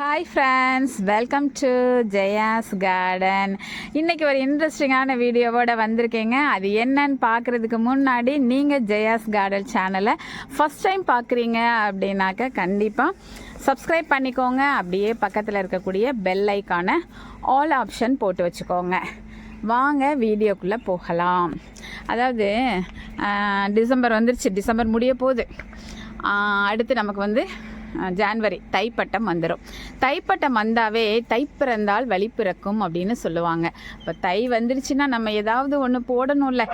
Hi friends welcome to Jaya's garden இன்றைக்கி ஒரு இன்ட்ரெஸ்டிங்கான வீடியோவோட வந்திருக்கேங்க. அது என்னன்னு பார்க்குறதுக்கு முன்னாடி நீங்கள் ஜெயாஸ் கார்டன் சேனலை ஃபஸ்ட் டைம் பார்க்குறீங்க அப்படின்னாக்க கண்டிப்பாக சப்ஸ்கிரைப் பண்ணிக்கோங்க. அப்படியே பக்கத்தில் இருக்கக்கூடிய பெல் ஐக்கான ஆல் ஆப்ஷன் போட்டு வச்சுக்கோங்க. வாங்க வீடியோக்குள்ளே போகலாம். அதாவது டிசம்பர் வந்துருச்சு. டிசம்பர் முடிய போகுது. அடுத்து நமக்கு வந்து ஜான்வரி. தைப்பட்டம் வந்துடும் தைப்பட்டம் வந்தாவே தை பிறந்தால் வழி பிறக்கும் அப்படின்னு சொல்லுவாங்க. இப்போ தை வந்துருச்சுன்னா நம்ம ஏதாவது ஒன்று போடணும்ல.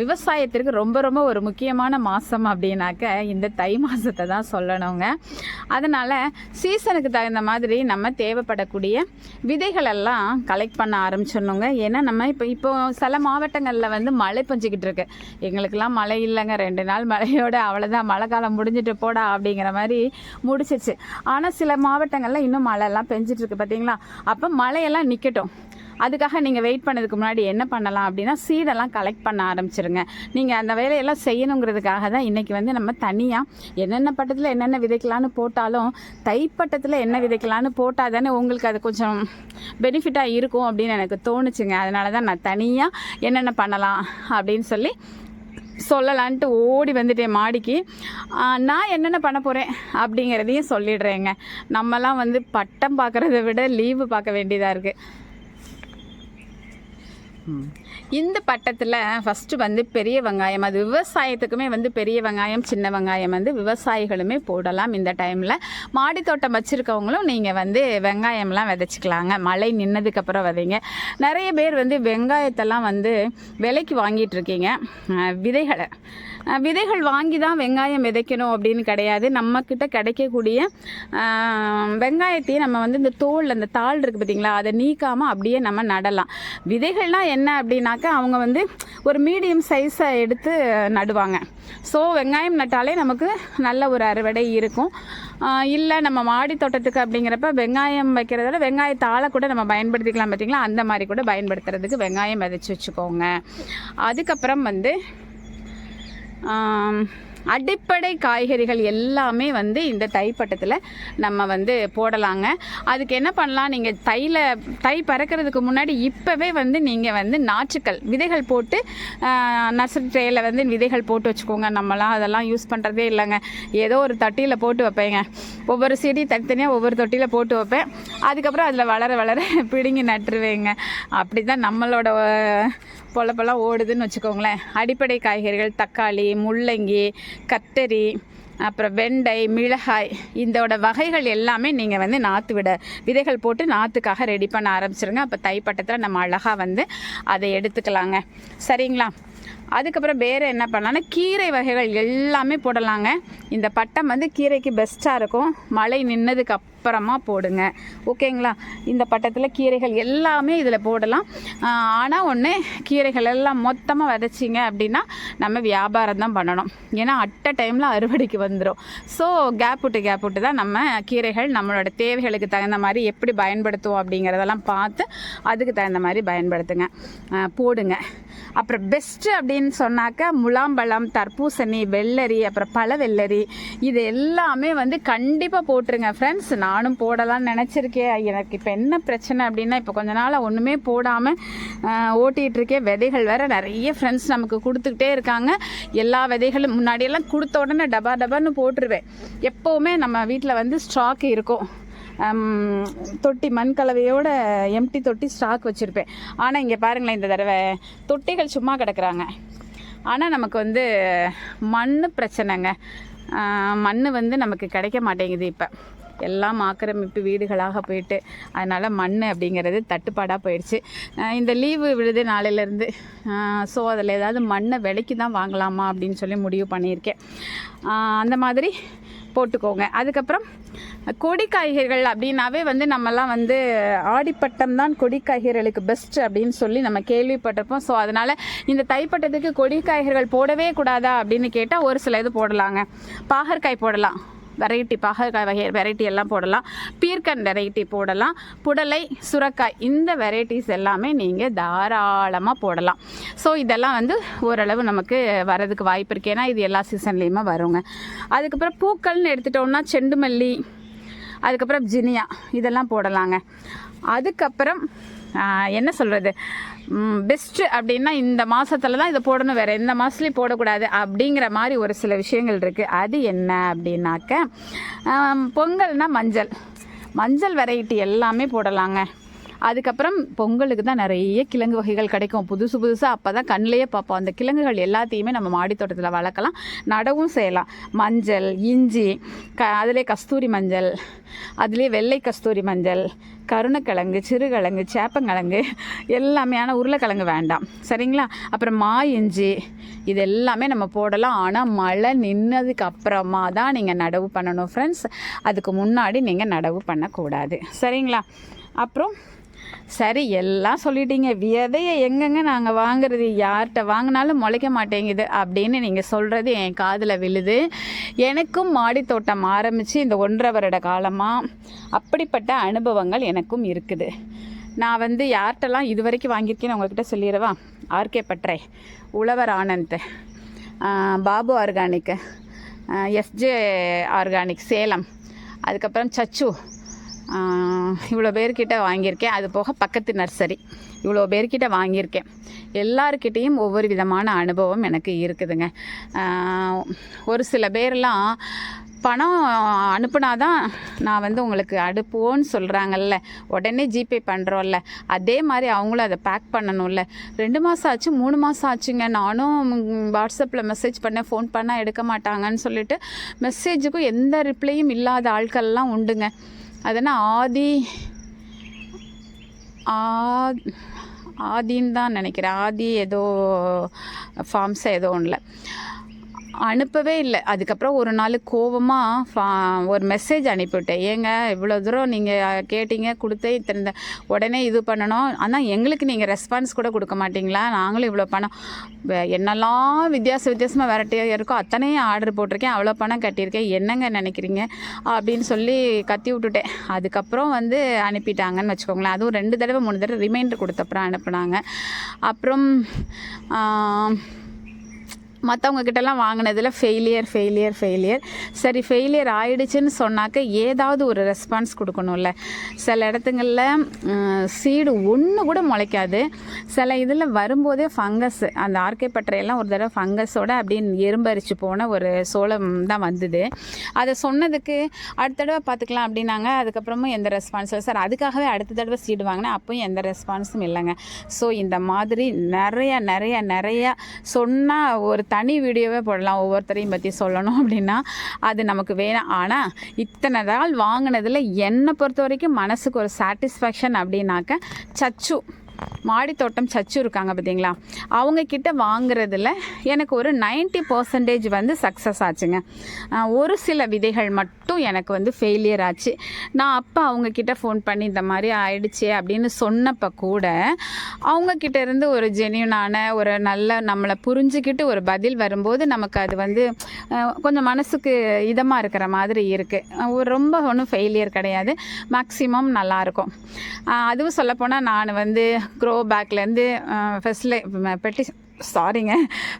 விவசாயத்திற்கு ரொம்ப ரொம்ப ஒரு முக்கியமான மாதம் அப்படின்னாக்க இந்த தை மாதத்தை தான் சொல்லணுங்க. அதனால் சீசனுக்கு தகுந்த மாதிரி நம்ம தேவைப்படக்கூடிய விதைகளெல்லாம் கலெக்ட் பண்ண ஆரம்பிச்சிடணுங்க. ஏன்னா நம்ம இப்போ இப்போ சில மாவட்டங்களில் வந்து மழை பெஞ்சிக்கிட்டு இருக்கு. எங்களுக்கெல்லாம் மழை இல்லைங்க. ரெண்டு நாள் மழையோட அவ்வளோதான் மழை காலம் முடிஞ்சிட்டு போடா அப்படிங்கிற மாதிரி முடி முடிச்சிச்சு ஆனால் சில மாவட்டங்களில் இன்னும் மழைலாம் பெஞ்சிட்டு இருக்கு பார்த்தீங்களா அப்போ மழையெல்லாம் நிற்கட்டும் அதுக்காக நீங்கள் வெயிட் பண்ணதுக்கு முன்னாடி என்ன பண்ணலாம் அப்படின்னா சீடெல்லாம் கலெக்ட் பண்ண ஆரம்பிச்சிருங்க. நீங்கள் அந்த வேலையெல்லாம் செய்யணுங்கிறதுக்காக தான் இன்றைக்கி வந்து நம்ம தனியாக என்னென்ன பட்டத்தில் என்னென்ன விதைக்கலான்னு போட்டாலும் தைப்பட்டத்தில் என்ன விதைக்கலான்னு போட்டால் தானே உங்களுக்கு அது கொஞ்சம் பெனிஃபிட்டாக இருக்கும் அப்படின்னு எனக்கு தோணுச்சுங்க. அதனால தான் நான் தனியாக என்னென்ன பண்ணலாம் அப்படின்னு சொல்லி சொல்லலான்ட்டு ஓடி வந்துட்டேன் மாடிக்கு. நான் என்னென்ன பண்ண போகிறேன் அப்படிங்கிறதையும் சொல்லிடுறேங்க. நம்மலாம் வந்து பட்டம் பார்க்குறத விட லீவு பார்க்க வேண்டியதாக இருக்குது இந்த பட்டத்தில் ஃபஸ்ட்டு வந்து பெரிய வெங்காயம் அது விவசாயத்துக்குமே வந்து பெரிய வெங்காயம் சின்ன வெங்காயம் வந்து விவசாயிகளுமே போடலாம் இந்த டைமில் மாடி தோட்டம் வச்சுருக்கவங்களும் நீங்கள் வந்து வெங்காயம்லாம் விதைச்சிக்கலாங்க. மழை நின்னதுக்கப்புறம் விதைங்க. நிறைய பேர் வந்து வெங்காயத்தெல்லாம் வந்து விலைக்கு வாங்கிட்டு இருக்கீங்க. விதைகளை விதைகள் வாங்கி தான் வெங்காயம் விதைக்கணும் அப்படின்னு கிடையாது. நம்மக்கிட்ட கிடைக்கக்கூடிய வெங்காயத்தையே வெங்காயத்தையும் நம்ம வந்து இந்த தோல் அந்த தாள் இருக்குது பார்த்தீங்களா அதை நீக்காமல் அப்படியே நம்ம நடலாம். விதைகள்லாம் என்ன அப்படின்னாக்கா அவங்க வந்து ஒரு மீடியம் சைஸை எடுத்து நடுவாங்க. ஸோ வெங்காயம் நட்டாலே நமக்கு நல்ல ஒரு அறுவடை இருக்கும். இல்லை நம்ம மாடி தோட்டத்துக்கு அப்படிங்கிறப்ப வெங்காயம் வைக்கிறத விட வெங்காயத்தாளை கூட நம்ம பயன்படுத்திக்கலாம் பார்த்தீங்களா அந்த மாதிரி கூட பயன்படுத்துறதுக்கு வெங்காயம் விதைச்சி வச்சுக்கோங்க. அதுக்கப்புறம் வந்து அடிப்படை காய்கறிகள் எல்லாமே வந்து இந்த தைப்பட்டத்தில் நம்ம வந்து போடலாங்க. அதுக்கு என்ன பண்ணலாம்? நீங்கள் தையில் தை பறக்கிறதுக்கு முன்னாடி இப்போவே வந்து நீங்கள் வந்து நாற்றுக்கள் விதைகள் போட்டு நர்சரி ட்ரேயில் வந்து விதைகள் போட்டு வச்சுக்கோங்க. நம்மளாம் அதெல்லாம் யூஸ் பண்ணுறதே இல்லைங்க. ஏதோ ஒரு தொட்டியில் போட்டு வைப்பேங்க. ஒவ்வொரு செடி தனித்தனியாக ஒவ்வொரு தொட்டியில் போட்டு வைப்பேன். அதுக்கப்புறம் அதில் வளர வளர பிடுங்கி நட்டுருவேங்க. அப்படி தான் நம்மளோட பொழப்பெல்லாம் ஓடுதுன்னு வச்சுக்கோங்களேன். அடிப்படை காய்கறிகள் தக்காளி முள்ளங்கி கத்தரி அப்புறம் வெண்டை மிளகாய் இதோட வகைகள் எல்லாமே நீங்கள் வந்து நாற்று விட விதைகள் போட்டு நாற்றுக்காக ரெடி பண்ண ஆரம்பிச்சிருங்க. அப்போ தைப்பட்டத்தில் நம்ம அழகாக வந்து அதை எடுத்துக்கலாங்க. சரிங்களா? அதுக்கப்புறம் வேறு என்ன பண்ணலாம்னா கீரை வகைகள் எல்லாமே போடலாங்க. இந்த பட்டம் வந்து கீரைக்கு பெஸ்ட்டாக இருக்கும். மழை நின்னதுக்கு அப்புறமா போடுங்க. ஓகேங்களா? இந்த பட்டத்தில் கீரைகள் எல்லாமே இதில் போடலாம். ஆனால் ஒன்று கீரைகள் எல்லாம் மொத்தமாக விதைச்சிங்க அப்படின்னா நம்ம வியாபாரம் தான் பண்ணணும். ஏன்னா அட்ட டைமில் அறுவடைக்கு வந்துடும் ஸோ கேப் விட்டு கேப் விட்டு தான் நம்ம கீரைகள் நம்மளோட தேவைகளுக்கு தகுந்த மாதிரி எப்படி பயன்படுத்துவோம் அப்படிங்கிறதெல்லாம் பார்த்து அதுக்கு தகுந்த மாதிரி பயன்படுத்துங்க. போடுங்க. அப்புறம் பெஸ்ட்டு அப்படின்னு சொன்னாக்க முலாம்பழம் தர்பூசணி வெள்ளரி அப்புறம் பழ வெள்ளரி இது எல்லாமே வந்து கண்டிப்பாக போட்டுருங்க ஃப்ரெண்ட்ஸ் நானும் போடலாம்னு நினச்சிருக்கேன் எனக்கு இப்போ என்ன பிரச்சனை அப்படின்னா இப்போ கொஞ்ச நாளாக ஒன்றுமே போடாமல் ஓட்டிகிட்டு இருக்கேன் விதைகள் வேறு நிறைய ஃப்ரெண்ட்ஸ் நமக்கு கொடுத்துக்கிட்டே இருக்காங்க. எல்லா விதைகளும் முன்னாடியெல்லாம் கொடுத்த உடனே டபா டபான்னு போட்டுருவேன். எப்போவுமே நம்ம வீட்டில் வந்து ஸ்டாக் இருக்கும். தொட்டி மண் கலவையோட எம்டி தொட்டி ஸ்டாக் வச்சுருப்பேன். ஆனால் இங்கே பாருங்களேன் இந்த தடவை தொட்டிகள் சும்மா கிடக்குறாங்க. ஆனால் நமக்கு வந்து மண் பிரச்சனைங்க. மண் வந்து நமக்கு கிடைக்க மாட்டேங்குது இப்போ. எல்லாம் ஆக்கிரமிப்பு வீடுகளாக போயிட்டு அதனால் மண் அப்படிங்கிறது தட்டுப்பாடாக போயிடுச்சு. இந்த லீவு விழுது நாளையிலேருந்து ஸோ அதில் ஏதாவது மண்ணை விலைக்கு தான் வாங்கலாமா அப்படின்னு சொல்லி முடிவு பண்ணியிருக்கேன். அந்த மாதிரி போட்டுக்கோங்க. அதுக்கப்புறம் கொடி காய்கறிகள் அப்படின்னாவே வந்து நம்மலாம் வந்து ஆடிப்பட்டம் தான் கொடி காய்கறிகளுக்கு பெஸ்ட் அப்படின்னு சொல்லி நம்ம கேள்விப்பட்டிருப்போம். ஸோ அதனால் இந்த தைப்பட்டத்துக்கு கொடி காய்கறிகள் போடவே கூடாதா அப்படின்னு கேட்டால் ஒரு சில இது போடலாங்க. பாகற்காய் போடலாம். வெரைட்டி பாக வகை வெரைட்டி எல்லாம் போடலாம். பீர்க்கன் வெரைட்டி போடலாம். புடலை சுரக்காய் இந்த வெரைட்டிஸ் எல்லாமே நீங்கள் தாராளமாக போடலாம். ஸோ இதெல்லாம் வந்து ஓரளவு நமக்கு வரதுக்கு வாய்ப்பு இருக்குது ஏன்னா இது எல்லா சீசன்லேயுமே வருங்க. அதுக்கப்புறம் பூக்கள்னு எடுத்துட்டோம்னா செண்டுமல்லி அதுக்கப்புறம் ஜினியா இதெல்லாம் போடலாங்க. அதுக்கப்புறம் என்ன சொல்கிறது பெஸ்ட்டு அப்படின்னா இந்த மாதத்துல தான் இதை போடணும். வேறு எந்த மாதத்துலையும் போடக்கூடாது அப்படிங்கிற மாதிரி ஒரு சில விஷயங்கள் இருக்குது அது என்ன அப்படின்னாக்க பொங்கல்னால் மஞ்சள். மஞ்சள் வெரைட்டி எல்லாமே போடலாங்க. அதுக்கப்புறம் பொங்கலுக்கு தான் நிறைய கிழங்கு வகைகள் கிடைக்கும். புதுசு புதுசாக அப்போ தான் கண்ணிலேயே பார்ப்போம். அந்த கிழங்குகள் எல்லாத்தையுமே நம்ம மாடித்தோட்டத்தில் வளர்க்கலாம் நடவும் செய்யலாம். மஞ்சள் இஞ்சி க அதிலே கஸ்தூரி மஞ்சள் அதிலே வெள்ளை கஸ்தூரி மஞ்சள் கருணக்கிழங்கு சிறுகிழங்கு சேப்பங்கிழங்கு எல்லாமே. ஆனால் உருளைக்கிழங்கு வேண்டாம். சரிங்களா? அப்புறம் மா இஞ்சி இது எல்லாமே நம்ம போடலாம். ஆனால் மழை நின்னதுக்கு அப்புறமா தான் நீங்கள் நடவு பண்ணணும் ஃப்ரெண்ட்ஸ் அதுக்கு முன்னாடி நீங்கள் நடவு பண்ணக்கூடாது. சரிங்களா? அப்புறம் சரி எல்லாம் சொல்லிட்டீங்க. விதையை எங்கெங்க நாங்கள் வாங்குறது? யார்கிட்ட வாங்கினாலும் முளைக்க மாட்டேங்குது அப்படின்னு நீங்கள் சொல்கிறது என் காதில் விழுது. எனக்கும் மாடித்தோட்டம் ஆரம்பித்து இந்த ஒன்றரை வருட காலமாக அப்படிப்பட்ட அனுபவங்கள் எனக்கும் இருக்குது. நான் வந்து யார்கிட்டலாம் இது வரைக்கும் வாங்கியிருக்கேன்னு உங்ககிட்ட சொல்லிடவா? ஆர்கே பட்ரை உழவர் Anand Babu organic SJ organic Salem அதுக்கப்புறம் சச்சு இவ்வளோ பேர்கிட்ட வாங்கியிருக்கேன். அது போக பக்கத்து நர்சரி. இவ்வளோ பேர்கிட்ட வாங்கியிருக்கேன். எல்லாருக்கிட்டேயும் ஒவ்வொரு விதமான அனுபவம் எனக்கு இருக்குதுங்க. ஒரு சில பேர்லாம் பணம் அனுப்புனாதான் நான் வந்து உங்களுக்கு அனுப்புவோன்னு சொல்கிறாங்கல்ல உடனே ஜிபே பண்ணுறோம்ல அதே மாதிரி அவங்களும் அதை பேக் பண்ணணும்ல. ரெண்டு மாதம் ஆச்சு மூணு மாதம் ஆச்சுங்க. நானும் வாட்ஸ்அப்பில் மெசேஜ் பண்ணேன். ஃபோன் பண்ணால் எடுக்க மாட்டாங்கன்னு சொல்லிட்டு மெசேஜுக்கும் எந்த ரிப்ளையும் இல்லாத ஆட்கள்லாம் உண்டுங்க. அதனால் ஆதி ஆ- ஆதின்னு தான் நினைக்கிறேன். ஆதி ஏதோ ஃபார்ம்ஸாக ஏதோ ஒன்றில் அனுப்பவே இல்லை. அதுக்கப்புறம் ஒரு நாள் கோவமாக ஒரு மெசேஜ் அனுப்பிவிட்டேன். ஏங்க இவ்வளோ தூரம் நீங்கள் கேட்டீங்க கொடுத்து இத்தனை உடனே இது பண்ணணும். ஆனால் எங்களுக்கு நீங்கள் ரெஸ்பான்ஸ் கூட கொடுக்க மாட்டிங்களா? நாங்களும் இவ்வளோ பணம். என்னெல்லாம் வித்தியாச வித்தியாசமாக வெரைட்டியாக இருக்கோ அத்தனையும் ஆர்டர் போட்டிருக்கேன். அவ்வளோ பணம் கட்டியிருக்கேன். என்னங்க நினைக்கிறீங்க? அப்படின்னு சொல்லி கத்தி விட்டுட்டேன். அதுக்கப்புறம் வந்து அனுப்பிட்டாங்கன்னு வச்சுக்கோங்களேன். அதுவும் ரெண்டு தடவை மூணு தடவை ரிமைண்டர் கொடுத்தப்புறம் அனுப்புனாங்க. அப்புறம் மற்றவங்க கிட்டலாம் வாங்கினதில் ஃபெயிலியர் ஃபெயிலியர் ஃபெயிலியர் சரி ஃபெயிலியர் ஆயிடுச்சுன்னு சொன்னாக்க ஏதாவது ஒரு ரெஸ்பான்ஸ் கொடுக்கணும்ல. சில இடத்துங்களில் சீடு ஒன்று கூட முளைக்காது. சில இதில் வரும்போதே ஃபங்கஸ் அந்த ஆர்கே பட்டறையெல்லாம் ஒரு தடவை ஃபங்கஸோட அப்படியே எறும்பரிச்சு போன ஒரு சோளம் தான் வந்தது. அதை சொன்னதுக்கு அடுத்த தடவை பார்த்துக்கலாம் அப்படின்னாங்க. அதுக்கப்புறமும் எந்த ரெஸ்பான்ஸும் சார் அதுக்காகவே அடுத்த தடவை சீடு வாங்கினேன். அப்பவும் எந்த ரெஸ்பான்ஸும் இல்லைங்க. ஸோ இந்த மாதிரி நிறைய நிறைய நிறைய சொன்னால் ஒரு தனி வீடியோவே போடலாம் ஒவ்வொருத்தரையும் பற்றி சொல்லணும் அப்படின்னா அது நமக்கு வேணாம் ஆனால் இத்தனை நாள் வாங்கினதில் என்னை பொறுத்த வரைக்கும் மனசுக்கு ஒரு சாட்டிஸ்ஃபேக்ஷன் அப்படின்னாக்க சச்சு. மாடித்தோட்டம் சச்சு இருக்காங்க பார்த்தீங்களா அவங்கக்கிட்ட வாங்குறதுல எனக்கு ஒரு 90% பர்சன்டேஜ் வந்து சக்ஸஸ் ஆச்சுங்க. ஒரு சில விதைகள் மட்டும் எனக்கு வந்து ஃபெயிலியர் ஆச்சு. நான் அப்போ அவங்கக்கிட்ட ஃபோன் பண்ணி இந்த மாதிரி ஆயிடுச்சு அப்படின்னு சொன்னப்போ கூட அவங்கக்கிட்ட இருந்து ஒரு ஜென்யூனான ஒரு நல்ல நம்மளை புரிஞ்சுக்கிட்டு ஒரு பதில் வரும்போது நமக்கு அது வந்து கொஞ்சம் மனசுக்கு இதமாக இருக்கிற மாதிரி இருக்குது ஒரு ரொம்ப ஒன்றும் ஃபெயிலியர் கிடையாது. மேக்ஸிமம் நல்லாயிருக்கும் அதுவும் சொல்லப்போனால் நான் வந்து க்ரோ பேக்லேருந்து ஃபெஸ்ட்லே பெட்டி சாரிங்க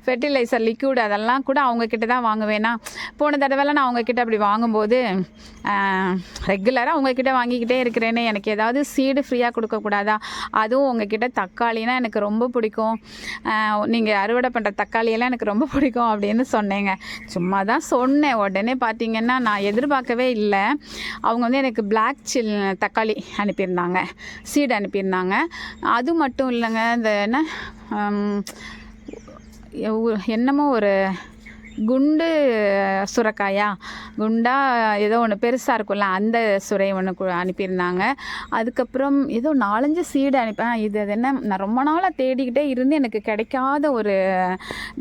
ஃபெர்டிலைசர் லிக்யூட் அதெல்லாம் கூட அவங்கக்கிட்ட தான் வாங்குவேன்னா போன தடவைலாம் நான் அவங்கக்கிட்ட அப்படி வாங்கும்போது ரெகுலராக அவங்கக்கிட்ட வாங்கிக்கிட்டே இருக்கிறேனே. எனக்கு ஏதாவது சீடு ஃப்ரீயாக கொடுக்கக்கூடாதா? அதுவும் உங்ககிட்ட தக்காளினா எனக்கு ரொம்ப பிடிக்கும். நீங்கள் அறுவடை பண்ணுற தக்காளியெல்லாம் எனக்கு ரொம்ப பிடிக்கும் அப்படின்னு சொன்னேங்க. சும்மா தான் சொன்னேன். உடனே பார்த்தீங்கன்னா நான் எதிர்பார்க்கவே இல்லை. அவங்க வந்து எனக்கு பிளாக் சில் தக்காளி அனுப்பியிருந்தாங்க. சீடு அனுப்பியிருந்தாங்க. அது மட்டும் இல்லைங்க. இந்த என்ன என்னமோ ஒரு குண்டு சுரக்காயா? குண்டா ஏதோ ஒன்று பெருசாக இருக்கும்ல அந்த சுரை ஒன்று அனுப்பியிருந்தாங்க. அதுக்கப்புறம் ஏதோ நாலஞ்சு சீடு அனுப்பேன் இது அது என்ன நான் ரொம்ப நாளாக தேடிக்கிட்டே இருந்து எனக்கு கிடைக்காத ஒரு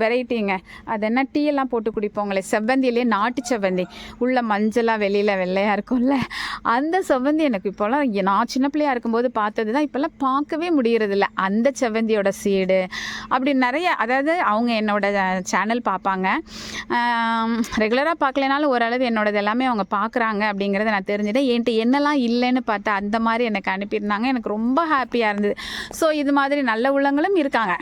வெரைட்டிங்க அது என்ன டீ எல்லாம் போட்டு குடிப்போங்களே செவ்வந்தியிலே நாட்டு செவ்வந்தி. உள்ள மஞ்சளாக வெளியில் வெள்ளையாக இருக்கும்ல. அந்த செவ்வந்தி எனக்கு இப்போல்லாம் நான் சின்ன பிள்ளையா இருக்கும்போது பார்த்தது தான் இப்போல்லாம் பார்க்கவே முடியறதில்ல. அந்த செவ்வந்தியோட சீடு அப்படி நிறைய அதாவது அவங்க என்னோட சேனல் பார்ப்பாங்க. ரெகுலராக பார்க்கலனாலும் ஓரளவு என்னோடது எல்லாமே அவங்க பார்க்குறாங்க அப்படிங்கிறத நான் தெரிஞ்சுட்டேன். என்கிட்ட என்னெல்லாம் இல்லைன்னு பார்த்தா அந்த மாதிரி எனக்கு அனுப்பியிருந்தாங்க. எனக்கு ரொம்ப ஹாப்பியாக இருந்தது. ஸோ இது மாதிரி நல்ல உள்ளங்களும் இருக்காங்க.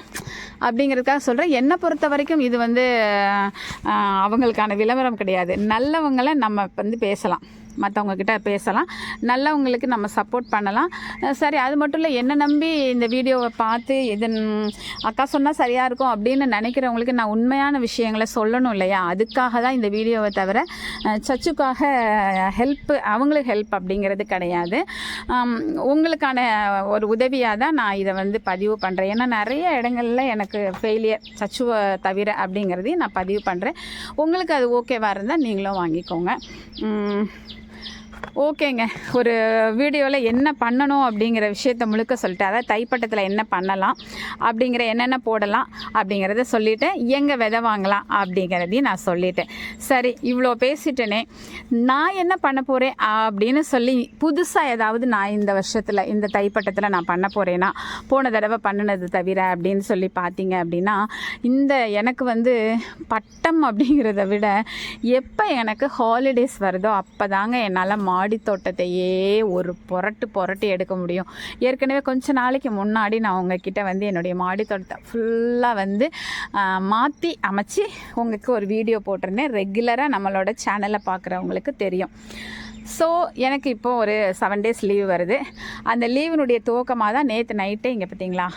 அப்படிங்கிறதுக்காக சொல்கிறேன் என்னை பொறுத்த வரைக்கும் இது வந்து அவங்களுக்கான விளம்பரம் கிடையாது. நல்லவங்களை நம்ம வந்து பேசலாம். மற்றவங்கக்கிட்ட பேசலாம். நல்லவங்களுக்கு நம்ம சப்போர்ட் பண்ணலாம். சரி அது மட்டும் இல்லை என்ன நம்பி இந்த வீடியோவை பார்த்து இது அக்கா சொன்னால் சரியாக இருக்கும் அப்படின்னு நினைக்கிறவங்களுக்கு நான் உண்மையான விஷயங்களை சொல்லணும் இல்லையா? அதுக்காக தான் இந்த வீடியோவை தவிர சச்சுக்காக ஹெல்ப் அவங்களுக்கு ஹெல்ப் அப்படிங்கிறது கிடையாது. உங்களுக்கான ஒரு உதவியாக தான் நான் இதை வந்து பதிவு பண்ணுறேன் ஏன்னா நிறைய இடங்களில் எனக்கு ஃபெயிலியர் சச்சுவை தவிர அப்படிங்கிறதையும் நான் பதிவு பண்ணுறேன் உங்களுக்கு அது ஓகேவாக இருந்தால் நீங்களும் வாங்கிக்கோங்க. ஓகேங்க. ஒரு வீடியோவில் என்ன பண்ணணும் அப்படிங்கிற விஷயத்த முழுக்க சொல்லிட்டு அதாவது தைப்பட்டத்தில் என்ன பண்ணலாம் அப்படிங்கிற என்னென்ன போடலாம் அப்படிங்கிறத சொல்லிவிட்டேன் எங்கே விதை வாங்கலாம் அப்படிங்கிறதையும் நான் சொல்லிட்டேன். சரி இவ்வளோ பேசிட்டேனே. நான் என்ன பண்ண போகிறேன் அப்படின்னு சொல்லி புதுசாக ஏதாவது நான் இந்த வருஷத்தில் இந்த தைப்பட்டத்தில் நான் பண்ண போகிறேன்னா போன தடவை பண்ணினது தவிர அப்படின்னு சொல்லி பார்த்தீங்க அப்படின்னா இந்த எனக்கு வந்து பட்டம் அப்படிங்கிறத விட எப்போ எனக்கு ஹாலிடேஸ் வருதோ அப்போ தாங்க என்னால் மா தோட்டத்தையே ஒரு புரட்டு புரட்டி எடுக்க முடியும். ஏற்கனவே கொஞ்ச நாளைக்கு முன்னாடி நான் உங்ககிட்ட வந்து என்னுடைய மாடி தோட்டத்தை ஃபுல்லாக வந்து மாற்றி அமைச்சு உங்களுக்கு ஒரு வீடியோ போட்டிருந்தேன். ரெகுலராக நம்மளோட சேனலை பார்க்குறவங்களுக்கு தெரியும். ஸோ எனக்கு இப்போது ஒரு செவன் டேஸ் லீவ் வருது. அந்த லீவினுடைய துவக்கமாக தான் நேற்று நைட்டே இங்கே பார்த்தீங்களா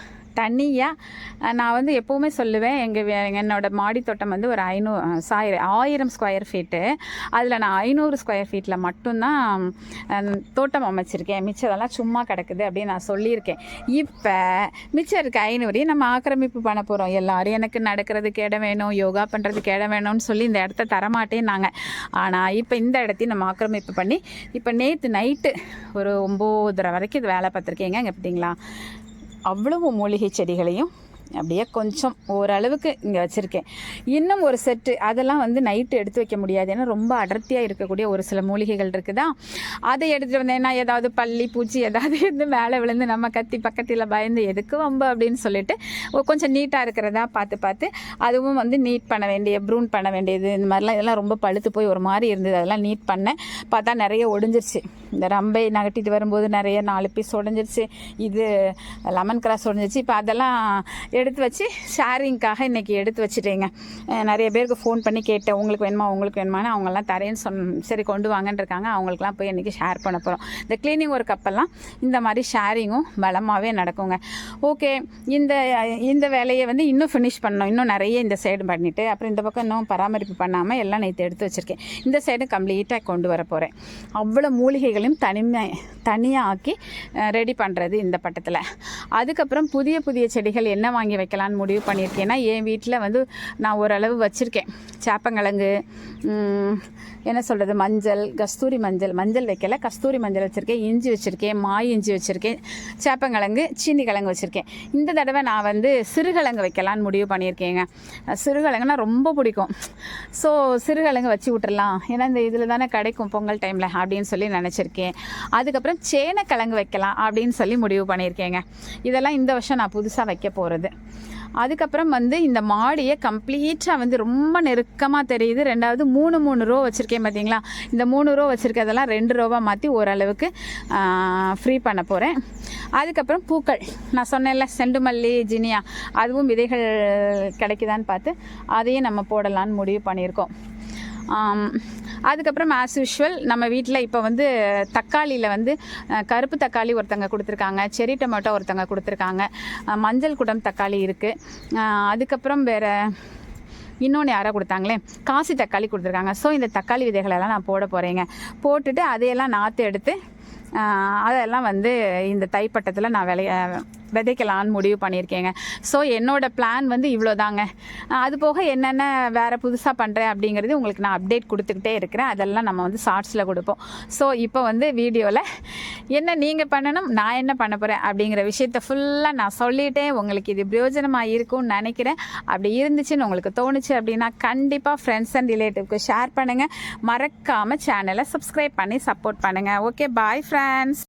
தனியாக நான் வந்து எப்போவுமே சொல்லுவேன் எங்கள் என்னோட மாடி தோட்டம் வந்து ஒரு ஐநூறு சாயிரம் ஆயிரம் ஸ்கொயர் ஃபீட்டு அதில் நான் ஐநூறு ஸ்கொயர் ஃபீட்டில் மட்டும்தான் தோட்டம் அமைச்சிருக்கேன். மிச்சதெல்லாம் சும்மா கிடக்குது அப்படின்னு நான் சொல்லியிருக்கேன். இப்போ மிச்சம் இருக்க ஐநூறையும் நம்ம ஆக்கிரமிப்பு பண்ண போகிறோம் எல்லாரும் எனக்கு நடக்கிறதுக்கு இடம் வேணும் யோகா பண்ணுறதுக்கு இடம் வேணும்னு சொல்லி இந்த இடத்த தரமாட்டேன்னாங்க. ஆனால் இப்போ இந்த இடத்தையும் நம்ம ஆக்கிரமிப்பு பண்ணி இப்போ நேற்று நைட்டு ஒரு ஒம்போதரை வரைக்கும் இது வேலை பார்த்துருக்கேங்க. இங்கே பார்த்தீங்களா அவ்வளவு மூலிகை செடிகளையும் அப்படியே கொஞ்சம் ஓரளவுக்கு இங்கே வச்சுருக்கேன். இன்னும் ஒரு செட்டு அதெல்லாம் வந்து நைட்டு எடுத்து வைக்க முடியாது. ஏன்னா ரொம்ப அடர்த்தியாக இருக்கக்கூடிய ஒரு சில மூலிகைகள் இருக்குதா? அதை எடுத்துகிட்டு வந்தேன்னா ஏதாவது பள்ளி பூச்சி ஏதாவது இருந்து மேலே விழுந்து நம்ம கத்தி பக்கத்தில் பயந்து எதுக்கு வம்பு அப்படின்னு சொல்லிட்டு கொஞ்சம் நீட்டாக இருக்கிறதா பார்த்து பார்த்து அதுவும் வந்து நீட் பண்ண வேண்டிய ப்ரூன் பண்ண வேண்டியது இந்த மாதிரிலாம் இதெல்லாம் ரொம்ப பழுத்து போய் ஒரு மாதிரி இருந்தது. அதெல்லாம் நீட் பண்ணேன். பார்த்தா நிறைய ஒடிஞ்சிருச்சு. இந்த ரம்பை நகட்டிட்டு வரும்போது நிறைய நாலு பீஸ் உடஞ்சிருச்சு. இது லெமன் கிராஸ் உடஞ்சிருச்சு. இப்போ அதெல்லாம் எடுத்து வச்சு ஷேரிங்க்காக இன்றைக்கி எடுத்து வச்சுட்டேங்க. நிறைய பேருக்கு ஃபோன் பண்ணி கேட்டேன். உங்களுக்கு வேணுமா? உங்களுக்கு வேணுமான்னு அவங்கெல்லாம் தரேன்னு சொன் சரி கொண்டு வாங்கன்னு இருக்காங்க. அவங்களுக்குலாம் போய் இன்றைக்கி ஷேர் பண்ண போகிறோம் இந்த க்ளீனிங் ஒர்க் அப்பெல்லாம் இந்த மாதிரி ஷேரிங்கும் பலமாகவே நடக்குங்க. ஓகே இந்த இந்த வேலையை வந்து இன்னும் ஃபினிஷ் பண்ணோம் இன்னும் நிறைய இந்த சைடு பண்ணிவிட்டு அப்புறம் இந்த பக்கம் இன்னும் பராமரிப்பு பண்ணாமல் எல்லாம் நேற்று எடுத்து வச்சுருக்கேன். இந்த சைடு கம்ப்ளீட்டாக கொண்டு வர போகிறேன் அவ்வளோ குழந்தைகளையும் தனிமை தனியாக ஆக்கி ரெடி பண்ணுறது இந்த பட்டத்தில். அதுக்கப்புறம் புதிய புதிய செடிகள் என்ன வாங்கி வைக்கலான்னு முடிவு பண்ணியிருக்கேன்னா என் வீட்டில் வந்து நான் ஓரளவு வச்சுருக்கேன். சேப்பங்கிழங்கு என்ன சொல்கிறது மஞ்சள் கஸ்தூரி மஞ்சள். மஞ்சள் வைக்கல கஸ்தூரி மஞ்சள் வச்சுருக்கேன் இஞ்சி வச்சுருக்கேன் மாய் இஞ்சி வச்சுருக்கேன் சேப்பங்கிழங்கு சீனி கிழங்கு வச்சுருக்கேன். இந்த தடவை நான் வந்து சிறுகிழங்கு வைக்கலான்னு முடிவு பண்ணியிருக்கேங்க. அஹ் சிறுகிழங்குனா ரொம்ப பிடிக்கும். ஸோ சிறுகிழங்கு வச்சு விட்டுறலாம். ஏன்னா இந்த இதில் தானே கிடைக்கும் பொங்கல் டைமில் அப்படின்னு சொல்லி நினச்சிருக்கேன். அதுக்கப்புறம் சேனக்கிழங்கு வைக்கலாம் அப்படின்னு சொல்லி முடிவு பண்ணியிருக்கேங்க. இதெல்லாம் இந்த வருஷம் நான் புதுசாக வைக்க போகிறது அதுக்கப்புறம் வந்து இந்த மாடியை கம்ப்ளீட்டாக வந்து ரொம்ப நெருக்கமாக தெரியுது. ரெண்டாவது மூணு மூணு ரோ வச்சுருக்கேன் பார்த்தீங்களா இந்த மூணு ரோ வச்சுருக்கதெல்லாம் ரெண்டு ரோவாக மாற்றி ஓரளவுக்கு ஃப்ரீ பண்ண போகிறேன் அதுக்கப்புறம் பூக்கள். நான் சொன்னேன்ல செண்டுமல்லி ஜினியா அதுவும் விதைகள் கிடைக்குதான்னு பார்த்து அதையும் நம்ம போடலான்னு முடிவு பண்ணியிருக்கோம். அதுக்கப்புறம் ஆஸ் யூஷுவல் நம்ம வீட்டில் இப்போ வந்து தக்காளியில் வந்து கருப்பு தக்காளி ஒருத்தங்க கொடுத்துருக்காங்க செரி டொமேட்டோ ஒருத்தங்க கொடுத்துருக்காங்க மஞ்சள் குடம் தக்காளி இருக்குது அதுக்கப்புறம் வேறு இன்னொன்று யாரோ கொடுத்தாங்களே காசி தக்காளி கொடுத்துருக்காங்க. ஸோ இந்த தக்காளி விதைகளெல்லாம் நான் போட போகிறேங்க போட்டுட்டு அதையெல்லாம் நாற்று எடுத்து அதெல்லாம் வந்து இந்த தைப்பட்டத்தில் நான் விளைய விதைக்கலான்னு முடிவு பண்ணியிருக்கேங்க. ஸோ என்னோட பிளான் வந்து இவ்வளோதாங்க. அது போக என்னென்ன வேறு புதுசாக பண்ணுறேன் அப்படிங்கிறது உங்களுக்கு நான் அப்டேட் கொடுத்துக்கிட்டே இருக்கிறேன். அதெல்லாம் நம்ம வந்து ஷார்ட்ஸில் கொடுப்போம். ஸோ இப்போ வந்து வீடியோவில் என்ன நீங்கள் பண்ணணும் நான் என்ன பண்ண போகிறேன் அப்படிங்கிற விஷயத்த ஃபுல்லாக நான் சொல்லிட்டேன். உங்களுக்கு இது பிரயோஜனமாக இருக்கும்னு நினைக்கிறேன். அப்படி இருந்துச்சுன்னு உங்களுக்கு தோணுச்சு அப்படின்னா கண்டிப்பாக ஃப்ரெண்ட்ஸ் அண்ட் ரிலேட்டிவ்க்கு ஷேர் பண்ணுங்கள் மறக்காமல் சேனலை சப்ஸ்கிரைப் பண்ணி சப்போர்ட் பண்ணுங்கள் ஓகே பாய் ஃப்ரெண்ட்ஸ்